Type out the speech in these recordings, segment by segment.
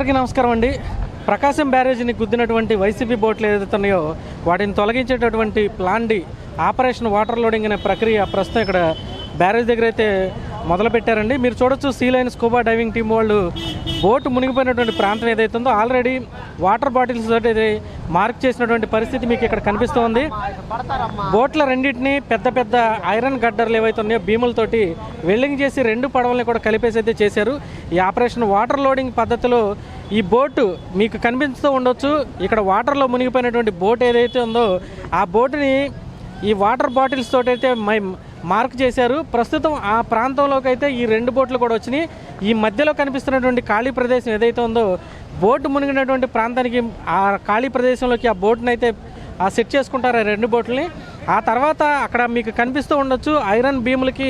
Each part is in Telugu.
అందరికీ నమస్కారం అండి. ప్రకాశం బ్యారేజీని గుద్దినటువంటి వైసీపీ బోట్లు ఏదైతే ఉన్నాయో వాటిని తొలగించేటటువంటి plan D operation water loading అనే ప్రక్రియ ప్రస్తుతం ఇక్కడ బ్యారేజ్ దగ్గర అయితే మొదలుపెట్టారండి. మీరు చూడొచ్చు sea line scuba diving team వాళ్ళు బోటు మునిగిపోయినటువంటి ప్రాంతం ఏదైతే ఉందో ఆల్రెడీ వాటర్ బాటిల్స్ తోటి మార్క్ చేసినటువంటి పరిస్థితి మీకు ఇక్కడ కనిపిస్తోంది. బోట్ల రెండింటిని పెద్ద పెద్ద ఐరన్ గడ్డర్లు ఏవైతే ఉన్నాయో భీములతోటి వెల్డింగ్ చేసి రెండు పడవల్ని కూడా కలిపేసి అయితే చేశారు. ఈ ఆపరేషన్ వాటర్ లోడింగ్ పద్ధతిలో ఈ బోటు మీకు కనిపిస్తూ ఉండొచ్చు. ఇక్కడ వాటర్లో మునిగిపోయినటువంటి బోట్ ఏదైతే ఉందో ఆ బోటుని ఈ వాటర్ బాటిల్స్ తోటి అయితే మై మార్క్ చేశారు. ప్రస్తుతం ఆ ప్రాంతంలోకి అయితే ఈ రెండు బోట్లు కూడా వచ్చినాయి. ఈ మధ్యలో కనిపిస్తున్నటువంటి ఖాళీ ప్రదేశం ఏదైతే ఉందో బోటు మునిగినటువంటి ప్రాంతానికి ఆ ఖాళీ ప్రదేశంలోకి ఆ బోట్ని అయితే ఆ సెట్ చేసుకుంటారు ఆ రెండు బోట్లని. ఆ తర్వాత అక్కడ మీకు కనిపిస్తూ ఉండొచ్చు ఐరన్ భీములకి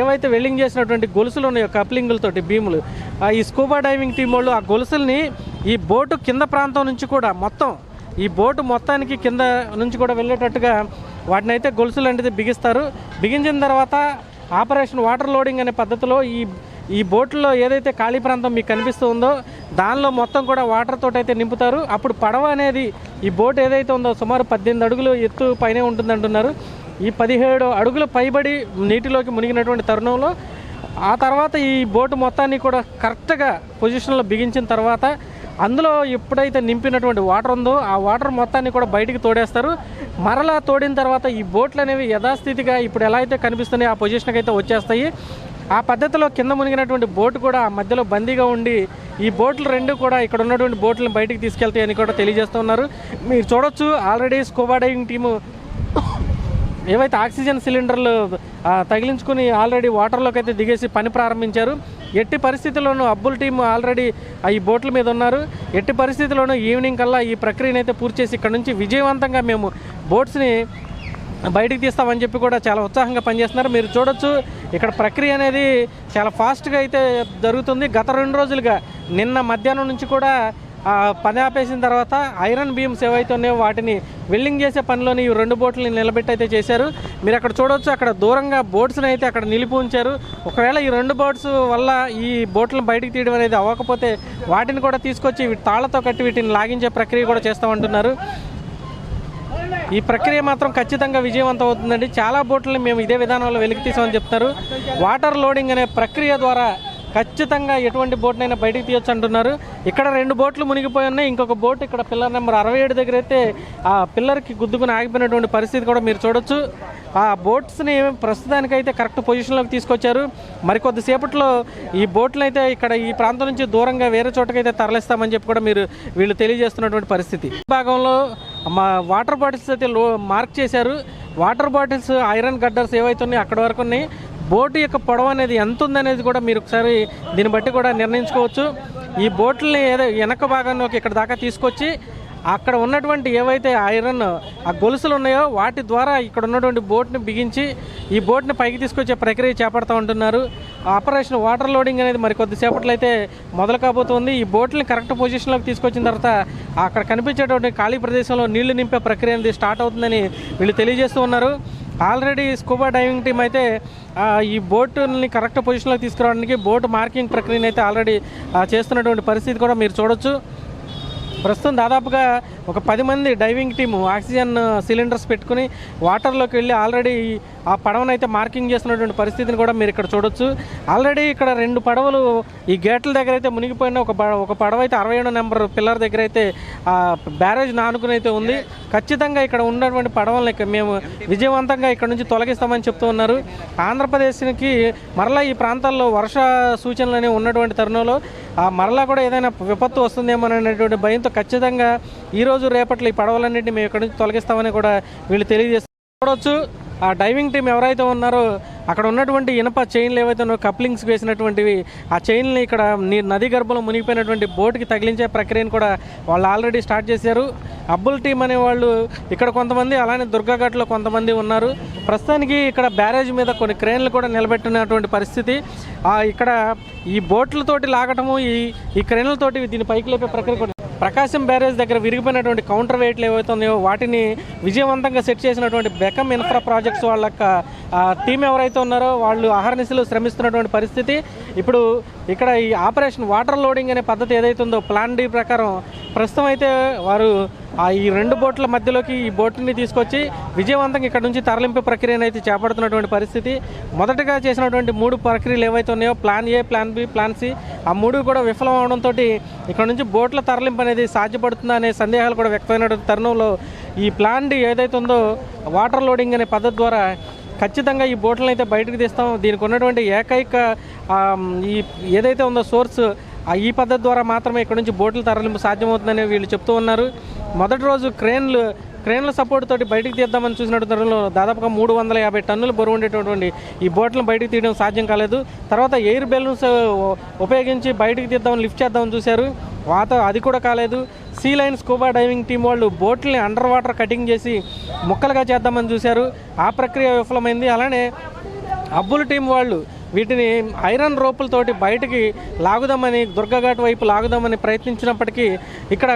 ఏవైతే వెల్డింగ్ చేసినటువంటి గొలుసులు ఉన్నాయో కప్లింగులతోటి భీములు ఆ ఈ స్కూబా డైవింగ్ టీం వాళ్ళు ఆ గొలుసుల్ని ఈ బోటు కింద ప్రాంతం నుంచి కూడా మొత్తం ఈ బోటు మొత్తానికి కింద నుంచి కూడా వెళ్ళేటట్టుగా వాటిని అయితే గొలుసులు అనేది బిగిస్తారు. బిగించిన తర్వాత ఆపరేషన్ వాటర్ లోడింగ్ అనే పద్ధతిలో ఈ ఈ బోట్లో ఏదైతే ఖాళీ ప్రాంతం మీకు కనిపిస్తూ ఉందో దానిలో మొత్తం కూడా వాటర్ తోటైతే అయితే నింపుతారు. అప్పుడు పడవ అనేది ఈ బోట్ ఏదైతే ఉందో సుమారు పద్దెనిమిది అడుగులు ఎత్తు పైనే ఉంటుంది అంటున్నారు ఈ పదిహేడు అడుగులు పైబడి నీటిలోకి మునిగినటువంటి తరుణంలో ఆ తర్వాత ఈ బోటు మొత్తాన్ని కూడా కరెక్ట్గా పొజిషన్లో బిగించిన తర్వాత అందులో ఎప్పుడైతే నింపినటువంటి వాటర్ ఉందో ఆ వాటర్ మొత్తాన్ని కూడా బయటికి తోడేస్తారు. మరలా తోడిన తర్వాత ఈ బోట్లు అనేవి యథాస్థితిగా ఇప్పుడు ఎలా అయితే కనిపిస్తున్నాయో ఆ పొజిషన్కి అయితే వచ్చేస్తాయి. ఆ పద్ధతిలో కింద మునిగినటువంటి బోటు కూడా మధ్యలో బందీగా ఉండి ఈ బోట్లు రెండు కూడా ఇక్కడ ఉన్నటువంటి బోట్లను బయటికి తీసుకెళ్తాయని కూడా తెలియజేస్తున్నారు మీరు చూడొచ్చు ఆల్రెడీ స్కూబా డైవింగ్ టీము ఏవైతే ఆక్సిజన్ సిలిండర్లు తగిలించుకుని ఆల్రెడీ వాటర్లోకి అయితే దిగేసి పని ప్రారంభించారు. ఎట్టి పరిస్థితుల్లోనూ అబ్బుల్ టీం ఆల్రెడీ ఆ ఈ బోట్ల మీద ఉన్నారు. ఎట్టి పరిస్థితుల్లోనూ ఈవినింగ్ కల్లా ఈ ప్రక్రియను అయితే పూర్తి చేసి ఇక్కడ నుంచి విజయవంతంగా మేము బోట్స్ని బయటికి తీస్తామని చెప్పి కూడా చాలా ఉత్సాహంగా పనిచేస్తున్నారు. మీరు చూడొచ్చు ఇక్కడ ప్రక్రియ అనేది చాలా ఫాస్ట్గా అయితే జరుగుతుంది. గత రెండు రోజులుగా నిన్న మధ్యాహ్నం నుంచి కూడా పని ఆపేసిన తర్వాత ఐరన్ బీమ్స్ ఏవైతే ఉన్నాయో వాటిని వెల్డింగ్ చేసే పనిలోని ఈ రెండు బోట్లని నిలబెట్టి అయితే చేశారు. మీరు అక్కడ చూడవచ్చు అక్కడ దూరంగా బోట్స్ని అయితే అక్కడ నిలిపి ఉంచారు. ఒకవేళ ఈ రెండు బోట్స్ వల్ల ఈ బోట్లను బయటికి తీయడం అనేది అవ్వకపోతే వాటిని కూడా తీసుకొచ్చి తాళ్ళతో కట్టి వీటిని లాగించే ప్రక్రియ కూడా చేస్తామంటున్నారు. ఈ ప్రక్రియ మాత్రం ఖచ్చితంగా విజయవంతం అవుతుందండి. చాలా బోట్లని మేము ఇదే విధానంలో వెలికి తీసామని చెప్తారు. వాటర్ లోడింగ్ అనే ప్రక్రియ ద్వారా ఖచ్చితంగా ఎటువంటి బోట్నైనా బయటికి తీయొచ్చు అంటున్నారు. ఇక్కడ రెండు బోట్లు మునిగిపోయి ఉన్నాయి. ఇంకొక బోట్ ఇక్కడ పిల్లర్ నెంబర్ అరవై ఏడు దగ్గర అయితే ఆ పిల్లర్కి గుద్దుకుని ఆగిపోయినటువంటి పరిస్థితి కూడా మీరు చూడొచ్చు. ఆ బోట్స్ని ప్రస్తుతానికైతే కరెక్ట్ పొజిషన్లోకి తీసుకొచ్చారు. మరికొద్దిసేపట్లో ఈ బోట్లు అయితే ఇక్కడ ఈ ప్రాంతం నుంచి దూరంగా వేరే చోటకైతే తరలిస్తామని చెప్పి కూడా మీరు వీళ్ళు తెలియజేస్తున్నటువంటి పరిస్థితి. ఈ భాగంలో మా వాటర్ బాటిల్స్ అయితే లో మార్క్ చేశారు. వాటర్ బాటిల్స్ ఐరన్ గడ్డర్స్ ఏవైతే ఉన్నాయో అక్కడ వరకు ఉన్నాయి. బోటు యొక్క పొడవు అనేది ఎంత ఉందనేది కూడా మీరు ఒకసారి దీన్ని బట్టి కూడా నిర్ణయించుకోవచ్చు. ఈ బోట్లని ఏదో వెనక భాగాన్ని ఇక్కడ దాకా తీసుకొచ్చి అక్కడ ఉన్నటువంటి ఏవైతే ఐరన్ ఆ గొలుసులు ఉన్నాయో వాటి ద్వారా ఇక్కడ ఉన్నటువంటి బోట్ని బిగించి ఈ బోట్ని పైకి తీసుకొచ్చే ప్రక్రియ చేపడతా ఉంటున్నారు. ఆపరేషన్ వాటర్ లోడింగ్ అనేది మరి కొద్దిసేపట్లో అయితే మొదలు కాబోతుంది. ఈ బోట్ని కరెక్ట్ పొజిషన్లోకి తీసుకొచ్చిన తర్వాత అక్కడ కనిపించేటువంటి ఖాళీ ప్రదేశంలో నీళ్ళు నింపే ప్రక్రియ అనేది స్టార్ట్ అవుతుందని వీళ్ళు తెలియజేస్తూ ఉన్నారు. ఆల్రెడీ స్కూబా డైవింగ్ టీం అయితే ఈ బోటుని కరెక్ట్ పొజిషన్లోకి తీసుకురావడానికి బోట్ మార్కింగ్ ప్రక్రియను అయితే ఆల్రెడీ చేస్తున్నటువంటి పరిస్థితి కూడా మీరు చూడొచ్చు. ప్రస్తుతం దాదాపుగా ఒక పది మంది డైవింగ్ టీము ఆక్సిజన్ సిలిండర్స్ పెట్టుకుని వాటర్లోకి వెళ్ళి ఆల్రెడీ ఆ పడవను అయితే మార్కింగ్ చేస్తున్నటువంటి పరిస్థితిని కూడా మీరు ఇక్కడ చూడొచ్చు. ఆల్రెడీ ఇక్కడ రెండు పడవలు ఈ గేట్ల దగ్గర అయితే మునిగిపోయిన ఒక ప- ఒక పడవ అయితే అరవై ఏడు నెంబర్ పిల్లర్ దగ్గర అయితే ఆ బ్యారేజ్ నానుకుని అయితే ఉంది. ఖచ్చితంగా ఇక్కడ ఉన్నటువంటి పడవలను మేము విజయవంతంగా ఇక్కడ నుంచి తొలగిస్తామని చెప్తూ ఉన్నారు. ఆంధ్రప్రదేశ్కి మరలా ఈ ప్రాంతాల్లో వర్ష సూచనలు అనేవి ఉన్నటువంటి తరుణంలో ఆ మరలా కూడా ఏదైనా విపత్తు వస్తుందేమో అనేటువంటి భయంతో ఖచ్చితంగా ఈ రోజు రేపట్లో ఈ పడవలన్నింటినీ మేము ఇక్కడ నుంచి తొలగిస్తామని కూడా వీళ్ళు తెలియజేస్తారు చూడవచ్చు ఆ డైవింగ్ టీం ఎవరైతే ఉన్నారో అక్కడ ఉన్నటువంటి ఇనప చైన్లు ఏవైతే ఉన్నాయో కప్లింగ్స్ వేసినటువంటివి ఆ చైన్లు ఇక్కడ నీ నది గర్భంలో మునిగిపోయినటువంటి బోట్కి తగిలించే ప్రక్రియను కూడా వాళ్ళు ఆల్రెడీ స్టార్ట్ చేశారు. అబ్బుల్ టీం అనే వాళ్ళు ఇక్కడ కొంతమంది అలానే దుర్గాఘాట్లో కొంతమంది ఉన్నారు. ప్రస్తుతానికి ఇక్కడ బ్యారేజ్ మీద కొన్ని క్రేన్లు కూడా నిలబెట్టినటువంటి పరిస్థితి. ఆ ఇక్కడ ఈ బోట్లతోటి లాగటము ఈ ఈ క్రేన్లతోటి దీని పైకి లేపే ప్రక్రియ కూడా ప్రకాశం బ్యారేజ్ దగ్గర విరిగిపోయినటువంటి కౌంటర్ వెయిట్లు ఏవైతే ఉన్నాయో వాటిని విజయవంతంగా సెట్ చేసినటువంటి బెకమ్ ఇన్ఫ్రా ప్రాజెక్ట్స్ వాళ్ళ యొక్క టీం ఎవరైతే ఉన్నారో వాళ్ళు అహర్నిశలు శ్రమిస్తున్నటువంటి పరిస్థితి. ఇప్పుడు ఇక్కడ ఈ ఆపరేషన్ వాటర్ లోడింగ్ అనే పద్ధతి ఏదైతే ఉందో ప్లాన్ డి ప్రకారం ప్రస్తుతం అయితే వారు ఈ రెండు బోట్ల మధ్యలోకి ఈ బోట్ని తీసుకొచ్చి విజయవంతంగా ఇక్కడ నుంచి తరలింపు ప్రక్రియను అయితే చేపడుతున్నటువంటి పరిస్థితి. మొదటగా చేసినటువంటి మూడు ప్రక్రియలు ఏవైతే ఉన్నాయో plan A plan B plan C ఆ మూడు కూడా విఫలం అవడంతో ఇక్కడ నుంచి బోట్ల తరలింపు అనేది సాధ్యపడుతుందా అనే సందేహాలు కూడా వ్యక్తమైనటువంటి తరుణంలో ఈ ప్లాన్ డి ఏదైతే ఉందో వాటర్ లోడింగ్ అనే పద్ధతి ద్వారా ఖచ్చితంగా ఈ బోట్లను అయితే బయటకు తీస్తాం. దీనికి ఉన్నటువంటి ఏకైక ఈ ఏదైతే ఉందో సోర్స్ ఈ పద్ధతి ద్వారా మాత్రమే ఇక్కడ నుంచి బోట్ల తరలింపు సాధ్యమవుతుందని వీళ్ళు చెప్తూ ఉన్నారు. మొదటి రోజు క్రేన్లు క్రేన్ల సపోర్ట్ తోటి బయటికి తీద్దామని చూసినట్టు తరుణంలో దాదాపుగా మూడు వందల యాభై టన్నులు బరువు ఉండేటటువంటి ఈ బోట్లను బయటికి తీయడం సాధ్యం కాలేదు. తర్వాత ఎయిర్ బెలూన్స్ ఉపయోగించి బయటికి తీద్దామని లిఫ్ట్ చేద్దామని చూశారు. వాత అది కూడా కాలేదు. Sea line scuba diving team వాళ్ళు బోట్లని అండర్ వాటర్ కటింగ్ చేసి ముక్కలుగా చేద్దామని చూశారు. ఆ ప్రక్రియ విఫలమైంది. అలానే అబ్బుల టీం వాళ్ళు వీటిని ఐరన్ రోపులతోటి బయటికి లాగుదామని దుర్గఘాట్ వైపు లాగుదామని ప్రయత్నించినప్పటికీ ఇక్కడ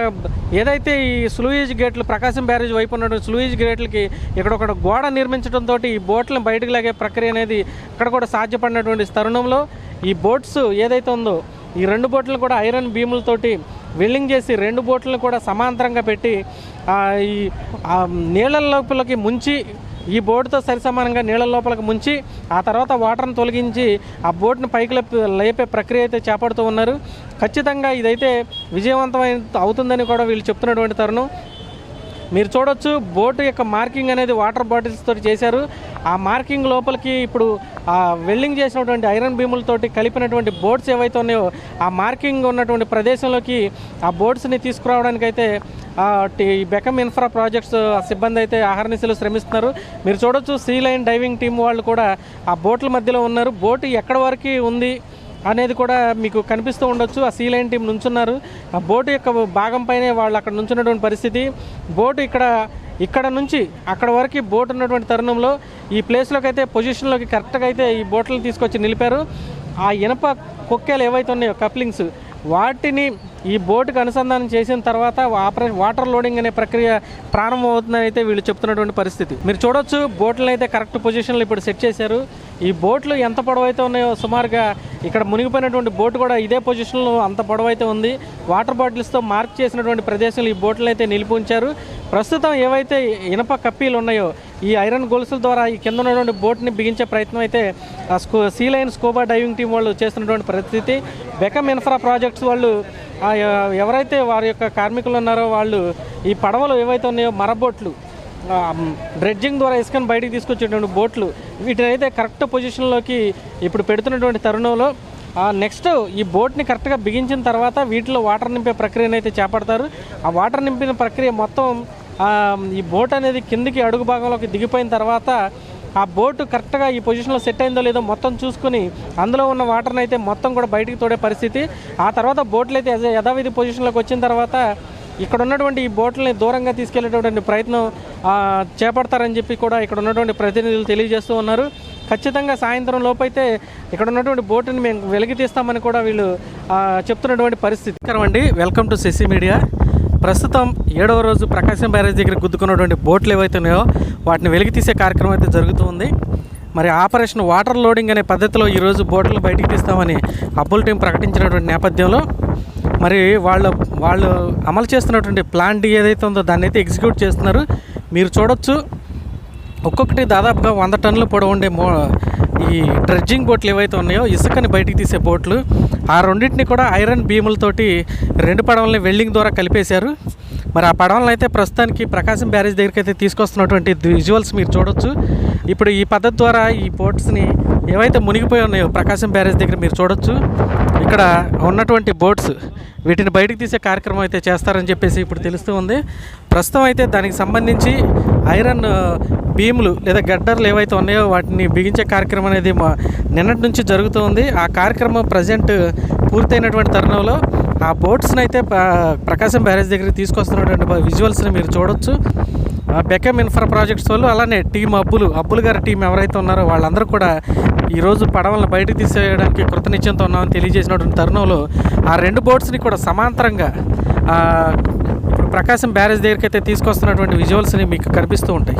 ఏదైతే ఈ స్లూయిజ్ గేట్లు ప్రకాశం బ్యారేజ్ వైపు ఉన్న స్లూయిజ్ గేట్లకి ఇక్కడ ఒక గోడ నిర్మించడంతో ఈ బోట్లను బయటకు లాగే ప్రక్రియ అనేది ఇక్కడ కూడా సాధ్యపడినటువంటి తరుణంలో ఈ బోట్స్ ఏదైతే ఉందో ఈ రెండు బోట్లను కూడా ఐరన్ బీములతోటి వెల్డింగ్ చేసి రెండు బోట్లను కూడా సమాంతరంగా పెట్టి ఈ నీళ్ళ లోపలికి ముంచి ఈ బోటుతో సరిసమానంగా నీళ్ళ లోపలికి ముంచి ఆ తర్వాత వాటర్ని తొలగించి ఆ బోట్ని పైకి లేపే ప్రక్రియ అయితే చేపడుతూ ఉన్నారు. ఖచ్చితంగా ఇదైతే విజయవంతమైన అవుతుందని కూడా వీళ్ళు చెప్తున్నటువంటి తరుణం. మీరు చూడొచ్చు బోటు యొక్క మార్కింగ్ అనేది వాటర్ బాటిల్స్ తోటి చేశారు. ఆ మార్కింగ్ లోపలికి ఇప్పుడు ఆ వెల్డింగ్ చేసినటువంటి ఐరన్ బీములతోటి కలిపినటువంటి బోట్స్ ఏవైతే ఉన్నాయో ఆ మార్కింగ్ ఉన్నటువంటి ప్రదేశంలోకి ఆ బోట్స్ని తీసుకురావడానికైతే ఈ బెకమ్ ఇన్ఫ్రా ప్రాజెక్ట్స్ సిబ్బంది అయితే ఆహర్నిశలు శ్రమిస్తున్నారు. మీరు చూడొచ్చు సీ లైన్ డైవింగ్ టీం వాళ్ళు కూడా ఆ బోట్ల మధ్యలో ఉన్నారు. బోటు ఎక్కడి వరకు ఉంది? అనేది కూడా మీకు కనిపిస్తూ ఉండొచ్చు. ఆ సీలైన్ టీం నుంచున్నారు. ఆ బోటు యొక్క భాగం పైనే వాళ్ళు అక్కడ నుంచున్నటువంటి పరిస్థితి. బోటు ఇక్కడ ఇక్కడ నుంచి అక్కడ వరకు బోట్ ఉన్నటువంటి తరుణంలో ఈ ప్లేస్లోకి అయితే పొజిషన్లోకి కరెక్ట్గా అయితే ఈ బోట్లను తీసుకొచ్చి నిలిపారు. ఆ ఇనప కొక్కేలు ఏవైతే ఉన్నాయో కప్లింగ్స్ వాటిని ఈ బోటుకు అనుసంధానం చేసిన తర్వాత ఆపరేషన్ వాటర్ లోడింగ్ అనే ప్రక్రియ ప్రారంభమవుతుందని అయితే వీళ్ళు చెప్తున్నటువంటి పరిస్థితి. మీరు చూడొచ్చు బోట్లను అయితే కరెక్ట్ పొజిషన్లో ఇప్పుడు సెట్ చేశారు. ఈ బోట్లు ఎంత పొడవైతే ఉన్నాయో సుమారుగా ఇక్కడ మునిగిపోయినటువంటి బోటు కూడా ఇదే పొజిషన్లో అంత పొడవైతే ఉంది. వాటర్ బాటిల్స్తో మార్క్ చేసినటువంటి ప్రదేశంలో ఈ బోట్లను అయితే నిలిపి ఉంచారు. ప్రస్తుతం ఏవైతే ఇనప కప్పీలు ఉన్నాయో ఈ ఐరన్ గొలుసుల ద్వారా ఈ కింద ఉన్నటువంటి బోట్ని బిగించే ప్రయత్నం అయితే స్కూ sea line scuba diving team వాళ్ళు చేస్తున్నటువంటి పరిస్థితి. బెకమ్ ఇన్ఫ్రా ప్రాజెక్ట్స్ వాళ్ళు ఎవరైతే వారి యొక్క కార్మికులు ఉన్నారో వాళ్ళు ఈ పడవలు ఏవైతే ఉన్నాయో మరబోట్లు డ్రెడ్జింగ్ ద్వారా ఇసుకని బయటికి తీసుకొచ్చేటువంటి బోట్లు వీటిని అయితే కరెక్ట్ పొజిషన్లోకి ఇప్పుడు పెడుతున్నటువంటి తరుణంలో నెక్స్ట్ ఈ బోట్ని కరెక్ట్గా బిగించిన తర్వాత వీటిలో వాటర్ నింపే ప్రక్రియను అయితే చేపడతారు. ఆ వాటర్ నింపిన ప్రక్రియ మొత్తం ఈ బోట్ అనేది కిందికి అడుగు భాగంలోకి దిగిపోయిన తర్వాత ఆ బోటు కరెక్ట్గా ఈ పొజిషన్లో సెట్ అయిందో లేదో మొత్తం చూసుకుని అందులో ఉన్న వాటర్ని అయితే మొత్తం కూడా బయటికి తోడే పరిస్థితి. ఆ తర్వాత బోట్లు అయితే యథావిధి పొజిషన్లోకి వచ్చిన తర్వాత ఇక్కడ ఉన్నటువంటి ఈ బోట్లని దూరంగా తీసుకెళ్ళేటువంటి ప్రయత్నం చేపడతారని చెప్పి కూడా ఇక్కడ ఉన్నటువంటి ప్రతినిధులు తెలియజేస్తూ ఉన్నారు. ఖచ్చితంగా సాయంత్రం లోపైతే ఇక్కడ ఉన్నటువంటి బోటుని మేము వెలిగి తీస్తామని కూడా వీళ్ళు చెప్తున్నటువంటి పరిస్థితి. అండి. వెల్కమ్ టు సెసి మీడియా. ప్రస్తుతం ఏడవ రోజు ప్రకాశం బ్యారేజ్ దగ్గర గుద్దుకున్నటువంటి బోట్లు ఏవైతే ఉన్నాయో వాటిని వెలికి తీసే కార్యక్రమం అయితే జరుగుతూ ఉంది మరి ఆపరేషన్ వాటర్ లోడింగ్ అనే పద్ధతిలో ఈరోజు బోట్లు బయటికి తీస్తామని అబ్బుల్ టీం ప్రకటించినటువంటి నేపథ్యంలో మరి వాళ్ళు వాళ్ళు అమలు చేస్తున్నటువంటి ప్లాన్ ఏదైతే ఉందో దాన్ని అయితే ఎగ్జిక్యూట్ చేస్తున్నారు. మీరు చూడొచ్చు. ఒక్కొక్కటి దాదాపుగా వంద టన్నులు పొడవు ఉండే మో ఈ డ్రెడ్జింగ్ బోట్లు ఏవైతే ఉన్నాయో ఇసుకని బయటికి తీసే బోట్లు ఆ రెండింటిని కూడా ఐరన్ బీములతోటి రెండు పడవల్ని వెల్డింగ్ ద్వారా కలిపేశారు. మరి ఆ పడవలను అయితే ప్రస్తుతానికి ప్రకాశం బ్యారేజ్ దగ్గరికి అయితే తీసుకొస్తున్నటువంటి విజువల్స్ మీరు చూడొచ్చు. ఇప్పుడు ఈ పద్ధతి ద్వారా ఈ బోట్స్ని ఏవైతే మునిగిపోయి ఉన్నాయో ప్రకాశం బ్యారేజ్ దగ్గర మీరు చూడొచ్చు ఇక్కడ ఉన్నటువంటి బోట్స్ వీటిని బయటకు తీసే కార్యక్రమం అయితే చేస్తారని చెప్పేసి ఇప్పుడు తెలుస్తూ ఉంది. ప్రస్తుతం అయితే దానికి సంబంధించి ఐరన్ భీములు లేదా గడ్డర్లు ఏవైతే ఉన్నాయో వాటిని బిగించే కార్యక్రమం అనేది మా నిన్నటి నుంచి జరుగుతూ ఉంది. ఆ కార్యక్రమం ప్రజెంట్ పూర్తయినటువంటి తరుణంలో ఆ బోట్స్ని అయితే ప్రకాశం బ్యారేజ్ దగ్గరికి తీసుకొస్తున్నటువంటి విజువల్స్ని మీరు చూడొచ్చు. బెకమ్ ఇన్ఫ్రా ప్రాజెక్ట్స్ వాళ్ళు అలానే టీం అబ్బులు అబ్బులు గారి టీం ఎవరైతే ఉన్నారో వాళ్ళందరూ కూడా ఈరోజు పడవలను బయటకు తీసేయడానికి కృతనిశ్చయంతో ఉన్నామని తెలియజేసినటువంటి తరుణంలో ఆ రెండు బోట్స్ని కూడా సమాంతరంగా ఇప్పుడు ప్రకాశం బ్యారేజ్ దగ్గరికి అయితే తీసుకొస్తున్నటువంటి విజువల్స్ని మీకు కనిపిస్తూ ఉంటాయి.